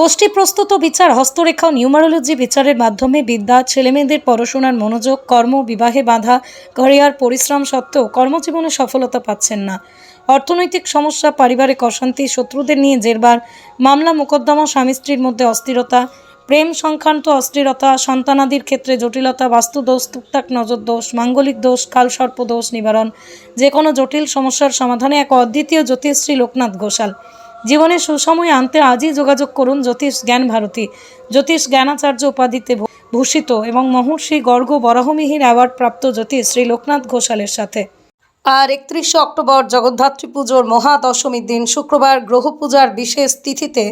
গোষ্ঠী প্রস্তুত বিচার, হস্তরেখা ও নিউমারোলজি বিচারের মাধ্যমে বিদ্যা, ছেলেমেয়েদের পড়াশোনার মনোযোগ, কর্ম বিবাহে বাধা, ক্যারিয়ার পরিশ্রম সত্ত্বেও কর্মজীবনে সফলতা পাচ্ছেন না। অর্থনৈতিক সমস্যা, পারিবারিক অশান্তি, শত্রুদের নিয়ে জেরবার, মামলা, মোকদ্দমা, স্বামী স্ত্রীর মধ্যে অস্থিরতা, প্রেম সংক্রান্ত অস্থিরতা, সন্তানাদির ক্ষেত্রে জটিলতা, বাস্তুদোষ টুকটাক নজর দোষ মাঙ্গলিক দোষ, কালসর্প দোষ নিবারণ যে কোনো জটিল সমস্যার সমাধানে এক অদ্বিতীয় জ্যোতিষশ্রী লোকনাথ ঘোষাল। জীবনে সুসময় আনতে আজই যোগাযোগ করুন জ্যোতিষ জ্ঞান ভারতী। জ্যোতিষ জ্ঞানাচার্য উপাধিতে ভূষিত এবং মহর্ষি গর্গ বরাহমিহির অ্যাওয়ার্ড প্রাপ্ত জ্যোতিষ শ্রী লোকনাথ ঘোষালের সাথে। আর একত্রিশে অক্টোবর জগদ্ধাত্রী পুজোর মহাদশমীর দিন শুক্রবার গ্রহ পূজার বিশেষ তিথিতে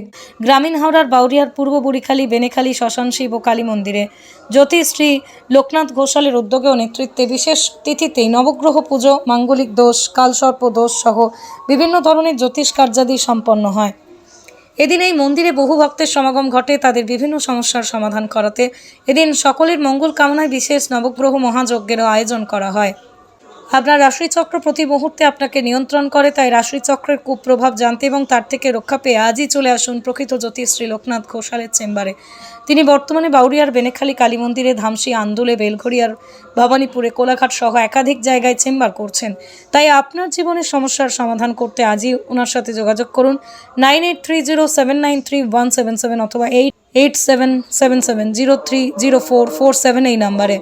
গ্রামীণ হাওড়ার বাউরিয়ার পূর্ব বুড়িখালী, বেনেখালী, শ্মশান শিব ও কালী মন্দিরে। জ্যোতিষ শ্রী লোকনাথ ঘোষালের উদ্যোগে ও নেতৃত্বে বিশেষ তিথিতেই নবগ্রহ পুজো, মাঙ্গলিক দোষ, কালসর্প দোষ সহ বিভিন্ন ধরনের জ্যোতিষ কার্যাদি সম্পন্ন হয়। এদিন এই মন্দিরে বহু ভক্তের সমাগম ঘটে, তাদের বিভিন্ন সমস্যার সমাধান করাতে। এদিন সকলের মঙ্গল কামনায় বিশেষ নবগ্রহ মহাযজ্ঞেরও আয়োজন করা হয়। আপনার রাশিচক্র প্রতি মুহূর্তে আপনাকে নিয়ন্ত্রণ করে, তাই রাশিচক্রের কুপ্রভাব জানতে এবং তার থেকে রক্ষা পেয়ে আজই চলে আসুন প্রকৃত জ্যোতিষ শ্রী লোকনাথ ঘোষালের চেম্বারে। তিনি বর্তমানে বাউরিয়ার, বেনেখালী কালী মন্দিরে ধামসি, আন্দুলে, বেলঘড়িয়ার, ভবানীপুরে, কোলাঘাট সহ একাধিক জায়গায় চেম্বার করছেন। তাই আপনার জীবনের সমস্যার সমাধান করতে আজই ওনার সাথে যোগাযোগ করুন nine eight three zero seven nine three one seven seven অথবা eight eight seven seven seven zero three zero four four seven এই নাম্বারে।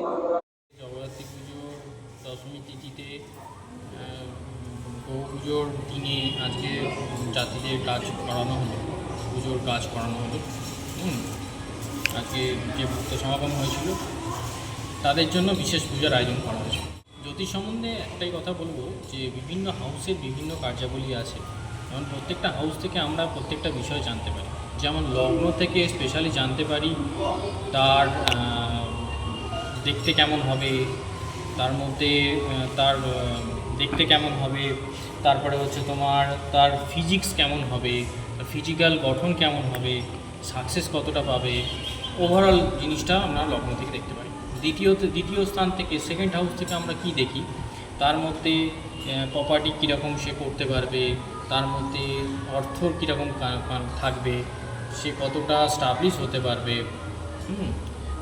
কাজ করানো হলো, পুজোর কাজ করানো হলো। হুম, আজকে যে ভক্ত সমাগম হয়েছিল, তাদের জন্য বিশেষ পূজার আয়োজন করা হয়েছিল। জ্যোতিষ সম্বন্ধে একটাই কথা বলব যে, বিভিন্ন হাউসের বিভিন্ন কার্যাবলী আছে। যেমন প্রত্যেকটা হাউস থেকে আমরা প্রত্যেকটা বিষয় জানতে পারি। যেমন লগ্ন থেকে স্পেশালি জানতে পারি, তার দেখতে কেমন হবে, তার মধ্যে তার দেখতে কেমন হবে, তারপরে হচ্ছে তোমার তার ফিজিক্স কেমন হবে ফিজিক্যাল গঠন কেমন হবে সাকসেস কতটা পাবে ওভারঅল জিনিসটা আমরা লগ্ন থেকে দেখতে পাই দ্বিতীয়ত, দ্বিতীয় স্থান থেকে সেকেন্ড হাউস থেকে আমরা কি দেখি, তার মধ্যে প্রপার্টি কীরকম সে করতে পারবে, তার মধ্যে অর্থ কীরকম থাকবে, সে কতটা স্টাবলিশ হতে পারবে, হুম,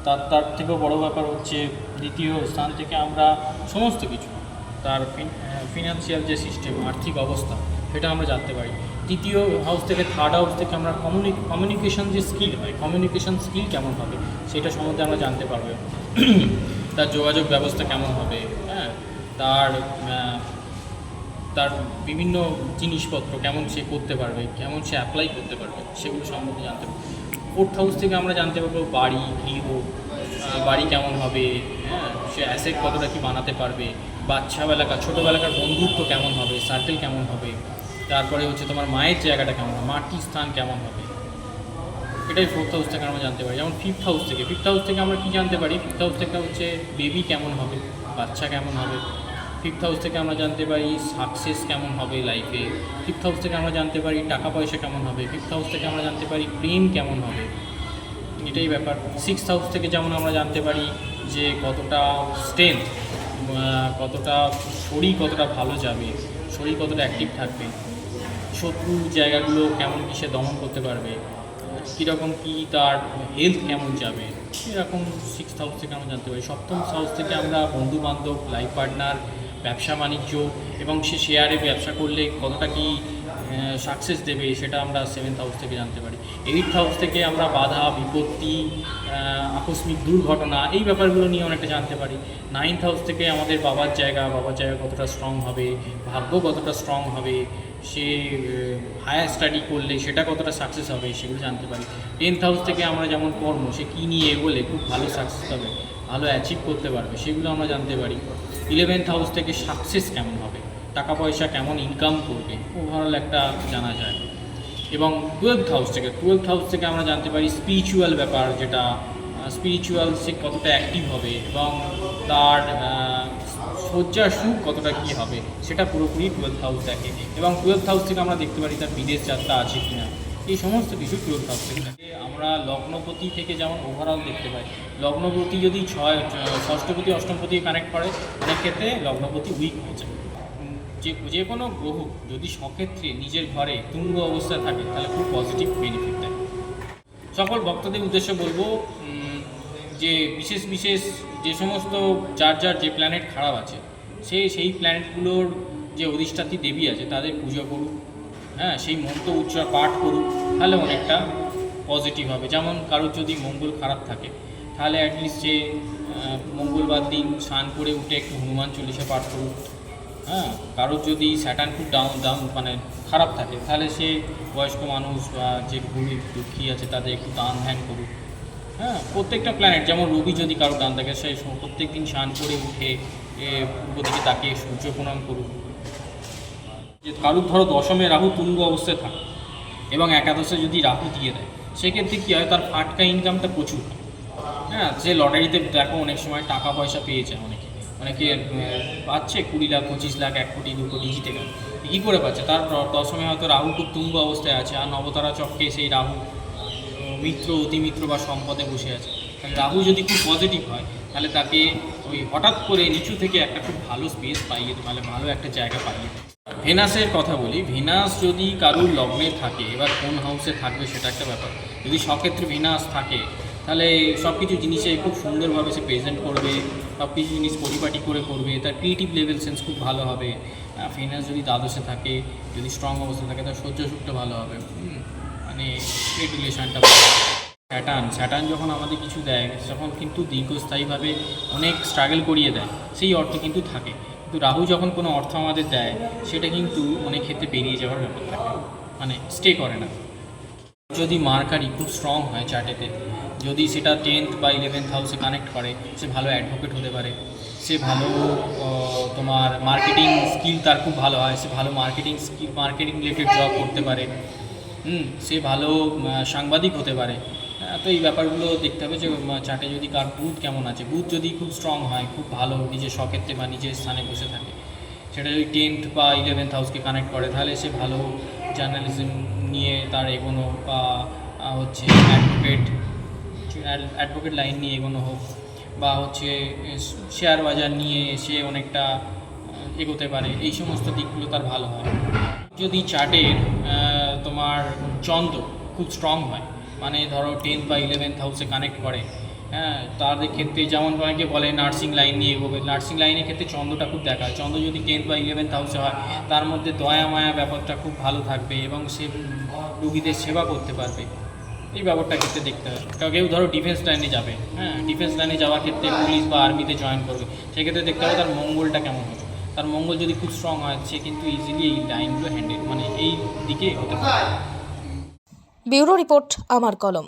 তার তার থেকেও বড় ব্যাপার হচ্ছে দ্বিতীয় স্থান থেকে আমরা সমস্ত কিছু তার ফিনান্সিয়াল যে সিস্টেম আর্থিক অবস্থা, সেটা আমরা জানতে পারি। তৃতীয় হাউস থেকে থার্ড হাউস থেকে আমরা কমিউনি কমিউনিকেশন যে স্কিল হয় কমিউনিকেশন স্কিল কেমন হবে, সেটা সম্বন্ধে আমরা জানতে পারব। তার যোগাযোগ ব্যবস্থা কেমন হবে হ্যাঁ? তার তার বিভিন্ন জিনিসপত্র কেমন সে করতে পারবে, কেমন সে অ্যাপ্লাই করতে পারবে, সেগুলো সম্বন্ধে জানতে পারব। ফোর্থ হাউস থেকে আমরা জানতে পারব বাড়ি, গৃহ বাড়ি কেমন হবে সে অ্যাসেট কতটা কি বানাতে পারবে? বাচ্চাবেলাকার, ছোটোবেলাকার বন্ধুত্ব কেমন হবে? সার্কেল কেমন হবে? তারপরে হচ্ছে তোমার মায়ের জায়গাটা কেমন হবে? মাটির স্থান কেমন হবে? এটাই ফোর্থ হাউস থেকে আমরা জানতে পারি। যেমন ফিফথ হাউস থেকে ফিফথ হাউস থেকে আমরা কী জানতে পারি? ফিফথ হাউস থেকে হচ্ছে বেবি কেমন হবে? বাচ্চা কেমন হবে? ফিফথ হাউস থেকে আমরা জানতে পারি সাকসেস কেমন হবে লাইফে ফিফথ হাউস থেকে আমরা জানতে পারি টাকা পয়সা কেমন হবে? ফিফথ হাউস থেকে আমরা জানতে পারি প্রেম কেমন হবে? এটাই ব্যাপার। সিক্স হাউস থেকে যেমন আমরা জানতে পারি যে কতটা স্ট্রেংথ কতটা শরীর কতটা ভালো যাবে, শরীর কতটা অ্যাক্টিভ থাকবে, শত্রু জায়গাগুলো কেমন কী সে দমন করতে পারবে, কীরকম কি তার হেলথ কেমন যাবে এরকম সিক্স হাউস থেকে আমরা জানতে পারি। সপ্তম হাউস থেকে আমরা বন্ধু বান্ধব লাইফ পার্টনার ব্যবসা বাণিজ্য এবং সে শেয়ারে ব্যবসা করলে কতটা কি সাকসেস দেবে, সেটা আমরা সেভেন্থ হাউস থেকে জানতে পারি। এইট হাউস থেকে আমরা বাধা, বিপত্তি আকস্মিক দুর্ঘটনা, এই ব্যাপারগুলো নিয়ে অনেকটা জানতে পারি। নাইন্থ হাউস থেকে আমাদের বাবার জায়গা বাবার জায়গা কতটা স্ট্রং হবে, ভাগ্য কতটা স্ট্রং হবে, সে হায়ার স্টাডি করলে সেটা কতটা সাকসেস হবে, সেগুলো জানতে পারি। টেন্থ হাউস থেকে আমরা যেমন কর্ম, সে কী নিয়ে এগোলে খুব ভালো সাকসেস হবে ভালো অ্যাচিভ করতে পারবে, সেগুলো আমরা জানতে পারি। ইলেভেন্থ হাউস থেকে সাকসেস কেমন হবে? টাকা পয়সা কেমন ইনকাম করবে ওভারঅল একটা জানা যায়। এবং টুয়েলথ হাউস থেকে টুয়েলথ হাউস থেকে আমরা জানতে পারি স্পিরিচুয়াল ব্যাপার যেটা স্পিরিচুয়াল সে কতটা অ্যাক্টিভ হবে এবং তার আহ, শয্যার সুখ কতটা কী হবে সেটা পুরোপুরি টুয়েলথ হাউস দেখে। এবং টুয়েলথ হাউস থেকে আমরা দেখতে পারি তার বিদেশ যাত্রা আছে কি না এই সমস্ত কিছু টুয়েলথ হাউস থেকে দেখে। আমরা লগ্নপতি থেকে যেমন ওভারঅল দেখতে পাই লগ্নপতি যদি ছয় ষষ্ঠপতি অষ্টমপতি কানেক্ট করে অনেক ক্ষেত্রে লগ্নপতি উইক হয়ে যায়। যে যে কোনো গ্রহ যদি সক্ষেত্রে নিজের ঘরে তুঙ্গ অবস্থা থাকে, তাহলে খুব পজিটিভ বেনিফিট দেয়। সকল ভক্তদের উদ্দেশ্যে বলব যে বিশেষ বিশেষ যে সমস্ত যার যার যে প্ল্যানেট খারাপ আছে, সে সেই প্ল্যানেটগুলোর যে অধিষ্ঠাত্রী দেবী আছে, তাদের পুজো করুক হ্যাঁ সেই মন্ত্র উচ্চার পাঠ করুক, তাহলে অনেকটা পজিটিভ হবে। যেমন কারোর যদি মঙ্গল খারাপ থাকে, তাহলে অ্যাটলিস্ট যে মঙ্গলবার দিন স্নান করে উঠে একটু হনুমান চল্লিশা পাঠ করুক হ্যাঁ কারোর যদি স্যাটার্ন খুব ডাউন ডাউন মানে খারাপ থাকে, তাহলে সে বয়স্ক মানুষ বা যে গরিব দুঃখী আছে তাদের একটু দান ধ্যান করুক। হ্যাঁ প্রত্যেকটা প্ল্যানেট যেমন রবি যদি কারও ডান থাকে, সে প্রত্যেক দিন স্নান করে উঠে পূর্ব দিকে তাকে সূর্য প্রণাম করুক। যে কারুর ধরো দশমে রাহু তুঙ্গ অবস্থায় থাকে এবং একাদশে যদি রাহু দিয়ে দেয়, সেক্ষেত্রে কী হয়? তার ফাটকা ইনকামটা প্রচুর। হ্যাঁ যে লটারিতে দেখো অনেক সময় টাকা পয়সা পেয়েছে অনেকে। অনেকে পাচ্ছে কুড়ি লাখ পঁচিশ লাখ এক কোটি দু কোটি জিতে গেল। কী করে পাচ্ছে? তার দশমে হয়তো রাহু খুব তুঙ্গ অবস্থায় আছে আর নবতারা চক্রে সেই রাহু মিত্র অতিমিত্র বা সম্পদে বসে আছে। তাহলে রাহু যদি খুব পজিটিভ হয় তাহলে তাকে ওই হঠাৎ করে নিচু থেকে একটা খুব ভালো স্পেস পাইয়ে দেয়, মানে ভালো একটা জায়গা পাইয়ে দেয়। ভেনাসের কথা বলি ভেনাস যদি কারুর লগ্নে থাকে এবার কোন হাউসে থাকবে সেটা একটা ব্যাপার। যদি সক্ষেত্রে ভেনাস থাকে তাহলে সব কিছু জিনিসে খুব সুন্দরভাবে সে প্রেজেন্ট করবে সব কিছু জিনিস পরিপাটি করে করবে, তার ক্রিয়েটিভ লেভেল সেন্স খুব ভালো হবে। ফিনান্স যদি দ্বাদশে থাকে, যদি স্ট্রং অবস্থা থাকে, তার সহ্য সুখটা ভালো হবে। মানে এই রিলেশনটা স্যাটার্ন স্যাটার্ন যখন আমাদের কিছু দেয়, তখন কিন্তু দীর্ঘস্থায়ীভাবে অনেক স্ট্রাগল করিয়ে দেয়। সেই অর্থ কিন্তু থাকে। কিন্তু রাহু যখন কোনো অর্থ আমাদের দেয়, সেটা কিন্তু অনেক ক্ষেত্রে বেরিয়ে যাওয়ার ব্যাপার থাকে। মানে স্টে করে না। যদি মার্কারি খুব স্ট্রং হয় চার্টেতে যদি সেটা টেন্থ বা ইলেভেন্থ হাউসে কানেক্ট করে সে ভালো অ্যাডভোকেট হতে পারে। সে ভালো তোমার মার্কেটিং স্কিল তার খুব ভালো হয় সে ভালো marketing skill marketing related job করতে পারে। হুম সে ভালো সাংবাদিক হতে পারে। হ্যাঁ, তো এই ব্যাপারগুলো দেখতে হবে যে চার্টে যদি কার বুথ কেমন আছে। বুথ যদি খুব স্ট্রং হয় খুব ভালো নিজের শখেত্রে বা নিজের স্থানে বসে থাকে। সেটা যদি টেন্থ বা ইলেভেন্থ হাউসকে কানেক্ট করে তাহলে সে ভালো জার্নালিজম নিয়ে তার এগোনো বা হচ্ছে অ্যাডভোকেট অ্যাডভোকেট লাইন নিয়ে এগোনো হোক বা হচ্ছে শেয়ার বাজার নিয়ে সে অনেকটা এগোতে পারে, এই সমস্ত দিকগুলো তার ভালো হয়। যদি চার্টের তোমার চন্দ্র খুব স্ট্রং হয় মানে ধরো টেন্থ বা ইলেভেন্থ হাউসে কানেক্ট করে হ্যাঁ তাদের ক্ষেত্রে যেমন অনেকে বলে নার্সিং লাইন নিয়ে এগোবে। নার্সিং লাইনের ক্ষেত্রে চন্দ্রটা খুব দেখা হয় চন্দ্র যদি টেন্থ বা ইলেভেন্থ হাউসে হয়, তার মধ্যে দয়া, মায়া ব্যাপারটা খুব ভালো থাকবে এবং সে রুগীদের সেবা করতে পারবে। এই ব্যাপারটা ক্ষেত্রে দেখতে হবে। কেউ ধরো ডিফেন্স লাইনে যাবে। হ্যাঁ ডিফেন্স লাইনে যাওয়ার ক্ষেত্রে পুলিশ বা আর্মিতে জয়েন করবে। সেক্ষেত্রে দেখতে হবে তার মঙ্গলটা কেমন হবে। তার মঙ্গল যদি খুব স্ট্রং হয়, সে কিন্তু ইজিলি এই লাইনগুলো হ্যান্ডেল মানে এই দিকে হতে পারে ব্যুরো রিপোর্ট, আমার কলম।